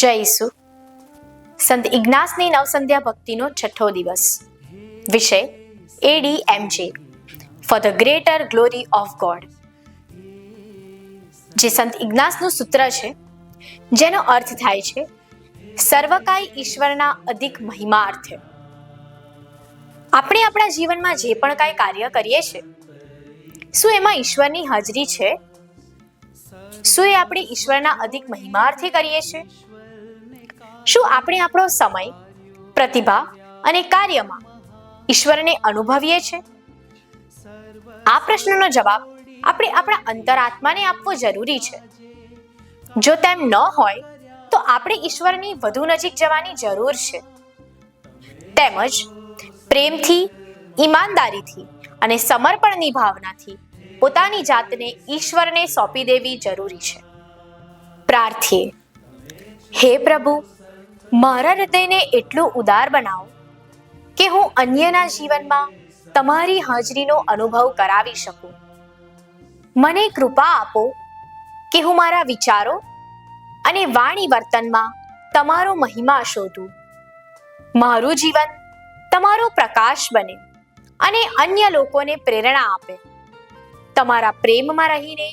જય ઈસુ. સંત ઇગ્નાસની નવસંધ્યા ભક્તિનો છઠ્ઠો દિવસ. વિષય એડી એમજે for the greater glory of God જે સંત ઇગ્નાસનું સૂત્ર છે, જેનો અર્થ થાય છે, સર્વકાય ઈશ્વરના અધિક મહિમા અર્થે આપણે આપણા જીવનમાં જે પણ કાંઈ કાર્ય કરીએ છીએ, શું એમાં ઈશ્વરની હાજરી છે? શું એ આપણે ઈશ્વરના અધિક મહિમાર્થે કરીએ છીએ? શું આપણે આપણો સમય, પ્રતિભા અને કાર્યમાં ઈશ્વરને અનુભવીએ છીએ? આ પ્રશ્નનો જવાબ આપણે આપણા અંતરાત્માને આપવો જરૂરી છે. જો તેમ ન હોય, તો આપણે ઈશ્વરની વધુ નજીક જવાની જરૂર છે. તેમજ પ્રેમથી, ઈમાનદારીથી અને સમર્પણની ભાવનાથી પોતાની જાતને ઈશ્વરને સોંપી દેવી જરૂરી છે. પ્રાર્થીએ, હે પ્રભુ મારા હૃદયને એટલું ઉદાર બનાવો કે હું અન્યના જીવનમાં તમારી હાજરીનો અનુભવ કરાવી શકું. મને કૃપા આપો કે હું મારા વિચારો અને વાણી વર્તનમાં તમારો મહિમા શોધું. મારું જીવન તમારો પ્રકાશ બને અને અન્ય લોકોને પ્રેરણા આપે. તમારા પ્રેમમાં રહીને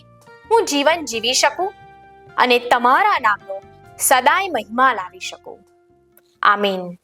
હું જીવન જીવી શકું અને તમારા નામનો સદાય મહિમા લાવી શકું. Amin.